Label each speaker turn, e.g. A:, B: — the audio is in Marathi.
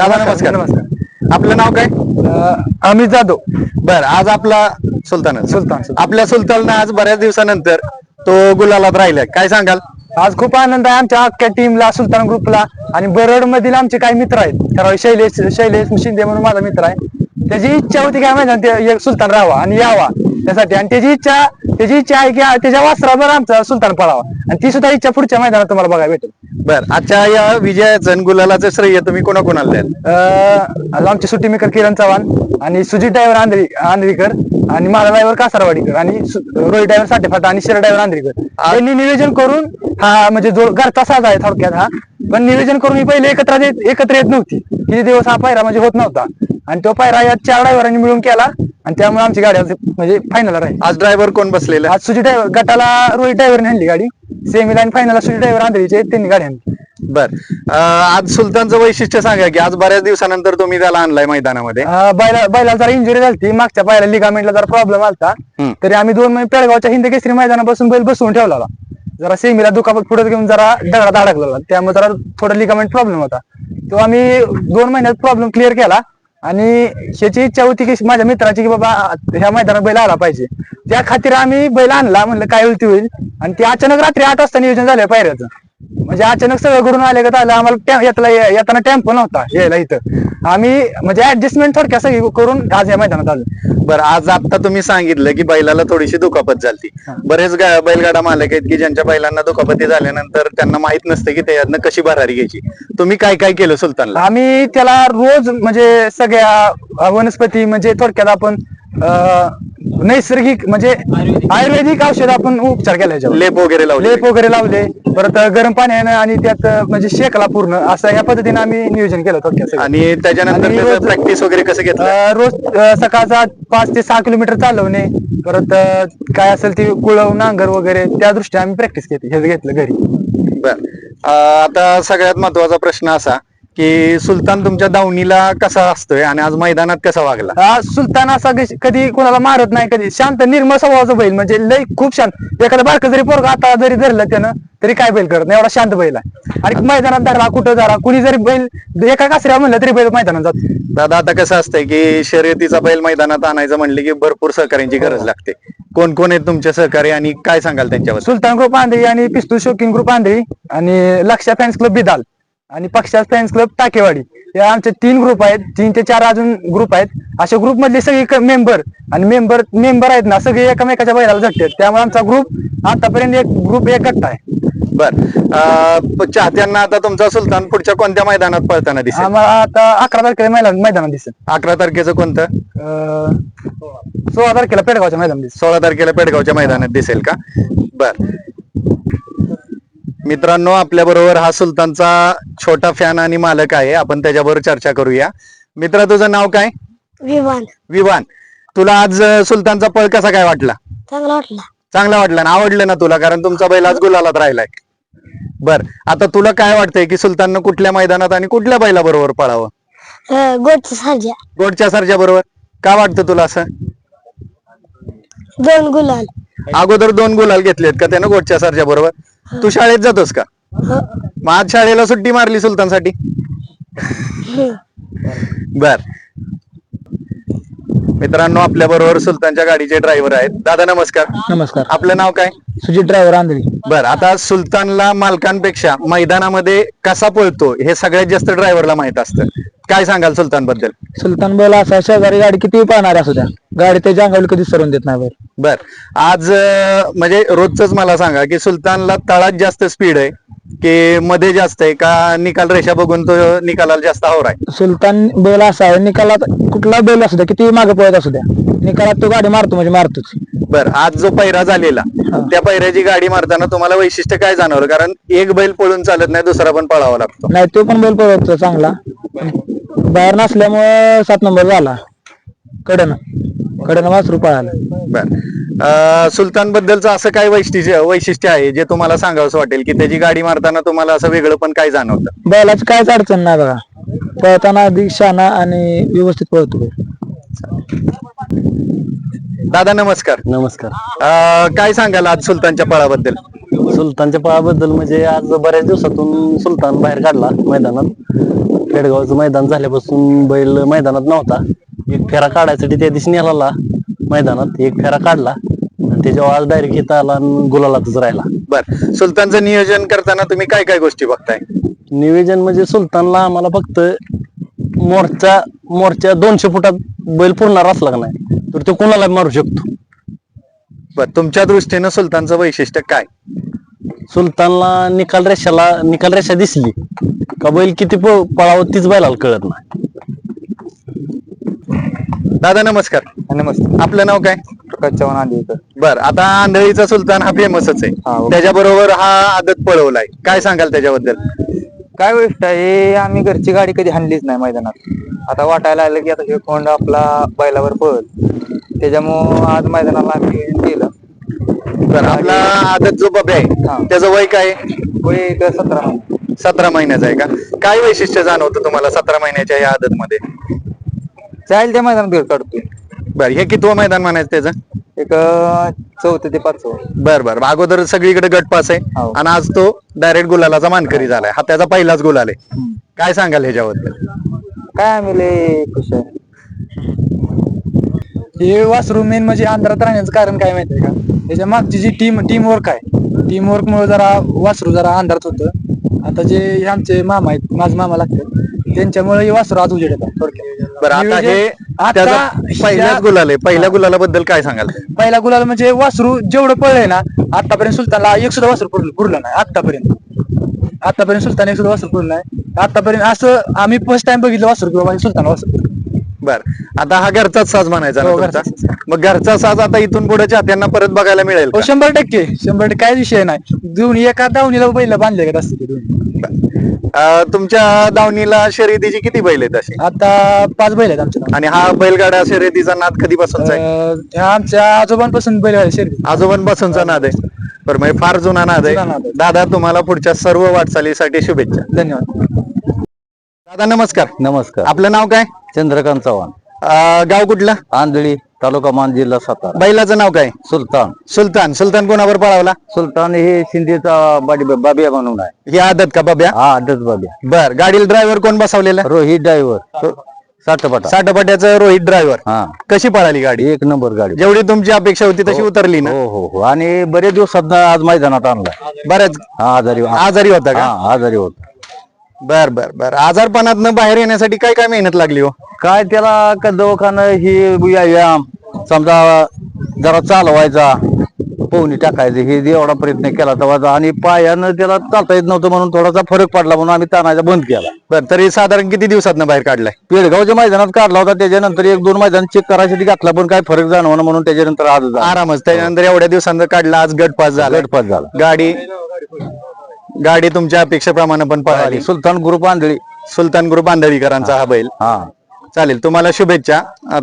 A: दादा नमस्कार.
B: नमस्कार
A: आपलं नाव काय?
B: अमित जाधव.
A: बर आज आपला सुलतान.
B: सुलतान.
A: आपल्या सुलतान आज बऱ्याच दिवसानंतर तो गुलालात राहिलाय. काय सांगाल?
B: आज खूप आनंद आहे आमच्या अख्ख्या टीमला सुलतान ग्रुपला आणि बरड मधील आमचे काही मित्र आहेत. ठराव शैलेश शैलेश शिंदे म्हणून माझा मित्र आहे. त्याची इच्छा होती काय माहिती सुलतान राहावा आणि यावा त्यासाठी. आणि त्याची इच्छा त्याची इच्छा आहे की त्याच्या वासरावर आमचा सुलतान पळावा. आणि ती सुद्धा इच्छा पुढच्या मैदानात तुम्हाला बघायला भेटेल.
A: बर आजच्या या विजयाचं गुलालाचं श्रेय तुम्ही कोणा कोणाला द्याल?
B: अं, आज आमचे सुट्टी मेकर किरण चव्हाण आणि सुजित ड्रायव्हर आंधळी आंधळीकर आणि माझा ड्रायव्हर कासारवाडीकर आणि सु- रोहित ड्रायव्हर साठेफाटा आणि शिर ड्रायव्हर आंधळीकर यांनी नियोजन करून हा म्हणजे जो घरचा साज आहे थोडक्यात हा पण नियोजन करून ही पहिले एकत्र येत- एकत्र येत नव्हती. किती दिवस हा पायरा म्हणजे होत नव्हता. आणि तो पायरा या चार ड्रायव्हरांनी मिळून केला आणि त्यामुळे आमची गाडी आज म्हणजे फायनल राहील.
A: आज ड्रायव्हर कोण बसलेला?
B: आज सुजित ड्रायव्हर गटाला रोहित ड्रायव्हरने आणली गाडी. सेमीला आणि फायनलला सुजित ड्रायव्हर आंधळीचे त्यांनी गाडी आणली
A: बर. अं, आज सुलतानचं वैशिष्ट्य सांगा की आज बऱ्याच दिवसानंतर तुम्ही त्याला आणलाय मैदानामध्ये.
B: अं, बैला बैलाला जरा इंजुरी झाली मागच्या पायाला लिगामेंटला जरा प्रॉब्लेम आलता.
A: हम्म.
B: तरी आम्ही दोन महिने पेळगावच्या हिंद केसरी मैदानापासून बैल बसवून ठेवला होता. जरा सेमीला दुखापत पुढे घेऊन जरा दगडात अडकलेला. त्यामुळे जरा थोडा लिगामेंट प्रॉब्लेम होता. तो आम्ही दोन महिन्यात प्रॉब्लेम क्लिअर केला. आणि ह्याची इच्छा होती की माझ्या मित्राची की बाबा ह्या मैदानात बैल आला पाहिजे. त्या खातीर आम्ही बैल आणला म्हणलं काय होईल ते होईल. आणि ते अचानक रात्री आठ वाजता नियोजन झालं पायऱ्याचं. म्हणजे अचानक सगळं घडून आले का आलं आम्हाला येताला येताना टेम्पो नव्हता यायला इथं. आम्ही म्हणजे ऍडजस्टमेंट थोडक्यात सगळी करून आज या मैदानात आलो.
A: बरं आज आता तुम्ही सांगितलं की बैलाला थोडीशी दुखापत झाली बरेच बैलगाडा मालक आहेत की ज्यांच्या बैलांना दुखापती झाल्यानंतर त्यांना माहीत नसते की त्याच्यातनं कशी भरारी घ्यायची. तुम्ही काय काय केलं सुलतानला?
B: आम्ही त्याला रोज म्हणजे सगळ्या वनस्पती म्हणजे थोडक्यात आपण नैसर्गिक म्हणजे आयुर्वेदिक औषध आपण उपचार केला याच्यावर.
A: लेप वगैरे लावले
B: लेप वगैरे लावले परत गरम पाण्यानं आणि त्यात म्हणजे शेकला पूर्ण असं या पद्धतीने आम्ही नियोजन केलं थोडक्यात सगळं.
A: आणि त्याच्यानंतर
B: आणि
A: त्याचं
B: रोज-
A: प्रॅक्टिस वगैरे कसं घेतलं
B: अं, रोज अं, सकाळचा पाच ते सहा किलोमीटर चालवणे परत अं, काय असेल ते कुळव नांगर वगैरे त्या दृष्टीने आम्ही प्रॅक्टिस घेतली हे घेतलं घरी
A: बर अं, आता सगळ्यात महत्त्वाचा प्रश्न असा की सुलतान तुमच्या दावणीला कसा असतोय आणि आज मैदानात कसा वागला?
B: हा सुलतान असा कशी- कधी कोणाला मारत नाही कधी शांत निर्मळ स्वभावाचा बैल म्हणजे लय खूप शांत. एखादा बारक जरी पोरगा आता जरी धरलं त्यानं तरी काय बैल करत नाही? एवढा शांत बैल आहे. आणि मैदानात धरला कुठं धरा कुणी जरी बैल एका कासऱ्या म्हणलं तरी बैल मैदानात जातो.
A: दादा आता कसं असतंय की शर्यतीचा बैल मैदानात आणायचं म्हणले की भरपूर सहकार्यांची गरज लागते. कोण कोण आहेत तुमचे सहकारी आणि काय सांगाल त्यांच्यावर
B: सुलतान ग्रुप आंधळी आणि पिस्तूल शोकिंग ग्रुप आंधळी आणि लक्षा फॅन्स क्लब बिदाल. आणि पक्षा फॅन्स क्लब टाकेवाडी. या आमचे तीन ग्रुप आहेत. तीन ते चार अजून ग्रुप आहेत. अशा ग्रुप मधले सगळे मेंबर आणि मेंबर मेंबर आहेत ना सगळे एकमेकाच्या बैलाला झटतात त्यामुळे आमचा ग्रुप आतापर्यंत एक ग्रुप एक गट्टा आहे.
A: बर. चाहत्यांना आता तुमचा सुलतान पुढच्या कोणत्या मैदानात पळताना दिसेल?
B: आम्हाला आता अकरा तारखेला मैदान मैदानात दिसेल.
A: अकरा तारखेचं कोणतं?
B: अं, सोळा तारखेला पेडगावच्या मैदानात दिसेल.
A: सोळा तारखेला पेडगावच्या मैदानात दिसेल का? बर. मित्रांनो आपल्या बरोबर हा सुलतानचा छोटा फॅन आणि मालक आहे. आपण त्याच्याबरोबर चर्चा करूया. मित्रा तुझं नाव काय?
C: विमान
A: विवान. तुला आज अं, सुलतानचा पळ कसा काय वाटला?
C: चांगला वाटला.
A: चांगला वाटला ना? आवडलं ना तुला? कारण तुमचा बैल आज गुलालात राहिलाय. बर आता तुला काय वाटतंय की सुलताननं कुठल्या मैदानात आणि कुठल्या बैला बरोबर पळावं?
C: अं, गोटचा सारजा.
A: गोडच्या सरच्या बरोबर का वाटतं तुला असं?
C: दोन गुलाल.
A: अगोदर दोन गुलाल घेतलेत का त्यानं गोडच्या सरच्या बरोबर तू शाळेत जातोस का?
C: हो.
A: मग आज शाळेला सुट्टी मारली सुलतानसाठी. बर. मित्रांनो आपल्या बरोबर सुलतानच्या गाडीचे ड्रायव्हर आहेत. दादा नमस्कार.
B: नमस्कार.
A: आपलं नाव काय?
B: सुजित ड्रायव्हर आंधळी.
A: बर आता सुलतानला मालकांपेक्षा मैदानामध्ये कसा पळतो हे सगळ्यात जास्त ड्रायव्हरला माहीत असतं. काय सांगाल सुलतानबद्दल
B: सुलतान बैल असा शेजारी गाडी किती पाहणार असू द्या गाडी त्याच्या अंगावर कधी सरून देत नाही
A: बर आज अं, म्हणजे रोजच मला सांगा की सुलतानला तळात जास्त स्पीड आहे की मध्ये जास्त आहे का? निकाल रेषा बघून तो निकालाला जास्त आवर आहे.
B: सुलतान बैल असा आहे निकालात कुठला बैल असू द्या किती मागे पळत असू द्या निकालात तो गाडी मारतो म्हणजे मारतोच.
A: बर आज जो पैरा झालेला त्या पैऱ्याची गाडी मारताना तुम्हाला वैशिष्ट्य काय जाणवलं? कारण एक बैल पळून चालत नाही दुसरा पण पळावा लागतो.
B: नाही तो पण बैल पळवतो चांगला. बाहेर नसल्यामुळे सात नंबर झाला कडन. कडन वासरू पळाला
A: बर. सुलतान बद्दलचं असं काय वैशिष्ट्य वैशिष्ट्य आहे जे तुम्हाला सांगावंसं वाटेल की त्याची गाडी मारताना तुम्हाला असं वेगळं पण काय जाणवतं?
B: बैलाची काहीच अडचण नाही बघा. पळताना अधिक शाना आणि व्यवस्थित पळतो बैल.
A: दादा नमस्कार.
D: नमस्कार.
A: अं, काय सांगाल आज सुलतानच्या पळाबद्दल?
D: सुलतानच्या पळाबद्दल म्हणजे आज बऱ्याच दिवसातून सुलतान बाहेर काढला मैदानात. खेडगावचं मैदान झाल्यापासून बैल मैदानात नव्हता. एक फेरा काढायसाठी त्या दिवशी नेला मैदानात एक फेरा काढला आणि त्याच्यावर आज डायरेक्ट इथं आला आणि गुलालातच राहिला.
A: बर. सुलतानचं नियोजन करताना तुम्ही काय काय गोष्टी बघताय?
D: निवेदन म्हणजे सुलतानला आम्हाला फक्त मोर्चा मोर्चा दोनशे फुटात बैल पुरणार असला का नाही तर तो कोणाला मारू शकतो.
A: बर. तुमच्या दृष्टीनं सुलतानचं वैशिष्ट्य काय?
D: सुलतानला निकाल रेषाला निकाल रेषा दिसली. का बैल किती प- पळावं तीच बैलाला कळत नाही.
A: दादा नमस्कार.
B: नमस्ते
A: आपलं नाव काय?
B: प्रकाश चव्हाण आली
A: बर आता आंधळीचा सुलतान हा फेमसच आहे.
B: हा, ओके.
A: त्याच्याबरोबर हा आदत पळवलाय. काय सांगाल त्याच्याबद्दल?
B: काय गोष्ट आहे आम्ही घरची गाडी कधी हाणलीच नाही मैदानात. आता वाटायला आलं की आता हे कोंड आपला बैलावर पळल. त्याच्यामुळं आज मैदानाला आम्ही गेलं.
A: बर आपला आदत जो बबे
B: हा.
A: आहे त्याचं वय काय
B: वय एक सतरा महिने.
A: सतरा महिन्याचा आहे का? काय वैशिष्ट्य जाणवतं तुम्हाला सतरा महिन्याच्या या आदत मध्ये
B: जाईल त्या मैदानात वेळ काढतोय
A: बर हे कितवं मैदान म्हणायचं त्याचं?
B: एक चौथं ते पाचवं.
A: बर बर. अगोदर सगळीकडे गटपास आहे.
B: हो.
A: आणि आज तो डायरेक्ट गुलालाचा मानकरी झालाय. हा त्याचा पहिलाच गुलाल आहे. काय सांगाल ह्याच्याबद्दल?
B: काय आम्ही लय खुश आहे. हे वासरू मेन म्हणजे आंध्रात राहण्याचं कारण काय माहितीये का? त्याच्या मागची जी टीम टीम वर्क आहे. टीम वर्क मुळे जरा वासरू जरा अंधारात होतं. आता जे हे आमचे मामा आहेत माझे मामा लागतात. त्यांच्यामुळे वासरू आज उजेडत आहे थोडक्यात.
A: बरं आता हे
B: आता
A: त्याचा गुलाल आहे. पहिल्या गुलालाबद्दल काय सांगाल?
B: पहिला गुलाल म्हणजे वासरू जेवढं पळलंय ना आतापर्यंत सुलतानला एक सुद्धा वासरू पुरलं पुरलं नाही. आतापर्यंत आतापर्यंत सुलतान एक सुद्धा वासरू पुरलं नाही. आतापर्यंत असं आम्ही फर्स्ट टाइम बघितलं वासरू किंवा सुलतान वासरू.
A: बर. आता हा घरचाच साज म्हणायचा ना
B: हो,
A: तुमचा?
B: घरचाच साज.
A: मग घरचा साज आता इथून पुढे चाहत्यांना परत बघायला मिळेल
B: हो
A: का?
B: शंभर टक्के. शंभर टक्के. काय विषय नाही. दोन्ही एका दावणीला बैल बांधले का असते ते दोन्ही
A: अं, तुमच्या दावणीला शर्यतीची किती बैल आहेत अशी?
B: आता पाच बैल आहेत आमच्या
A: आणि हा बैलगाडा शर्यतीचा नाद कधीपासूनचा आहे?
B: अं, ह्या आमच्या आजोबांपासून बैल आहे शर्यत.
A: आजोबांपासूनचा नाद आहे. बरं म्हणजे फार जुना नाद
B: जुना
A: आहे
B: नाद आहे.
A: दादा तुम्हाला पुढच्या सर्व वाटचालीसाठी शुभेच्छा.
B: धन्यवाद.
A: दादा नमस्कार.
D: नमस्कार.
A: आपलं नाव काय?
D: चंद्रकांत चव्हाण.
A: अं, गाव कुठलं?
D: आंधळी तालुका मान जिल्हा सातारा.
A: बैलाचं नाव काय?
D: सुलतान.
A: सुलतान. सुलतान कोणावर पळावला?
D: सुलतान हे शिंदेचा बाडी बाबिया म्हणून आहे.
A: ही आदत का बाब्या?
D: हा आदत बाबिया.
A: बर गाडीला ड्रायव्हर कोण बसवलेला?
D: रोहित ड्रायव्हर साठपटा.
A: साठपट्याचं रोहित ड्रायव्हर
D: हा.
A: कशी पळाली गाडी?
D: एक नंबर गाडी.
A: जेवढी तुमची अपेक्षा होती तशी उतरली ना?
D: हो हो हो. आणि बरेच दिवसात आज मैदानात आणला
A: बऱ्याच
D: हा आजारी
A: आजारी होता का?
D: हा आजारी होता.
A: बर बर बर. आजारपणात बाहेर येण्यासाठी काय काय मेहनत लागली हो?
D: काय त्याला का दवाखाना ही व्यायाम समजा जरा चालवायचा पोहणी टाकायचं हे जे एवढा प्रयत्न केला तेव्हा आणि पायानं त्याला चालता येत नव्हतं म्हणून थोडासा फरक पडला म्हणून आम्ही ताणायचा बंद केला.
A: बर तरी साधारण किती दिवसात बाहेर काढलाय?
D: पेडगावच्या मैदानात काढला होता त्याच्यानंतर एक दोन मैदान चेक करायसाठी घातला पण काय फरक जाणवणं म्हणून त्याच्यानंतर आज.
A: आरामच. त्याच्यानंतर एवढ्या दिवसांत काढला आज गट पास झाला.
D: गटपात झाला.
A: गाडी गाडी तुमच्या अपेक्षेप्रमाणे पण पळाली.
D: सुलतान ग्रुप आंधळी
A: सुलतान ग्रुप आंधळीकरांचा हा बैल.
D: हा.
A: चालेल तुम्हाला शुभेच्छा. आता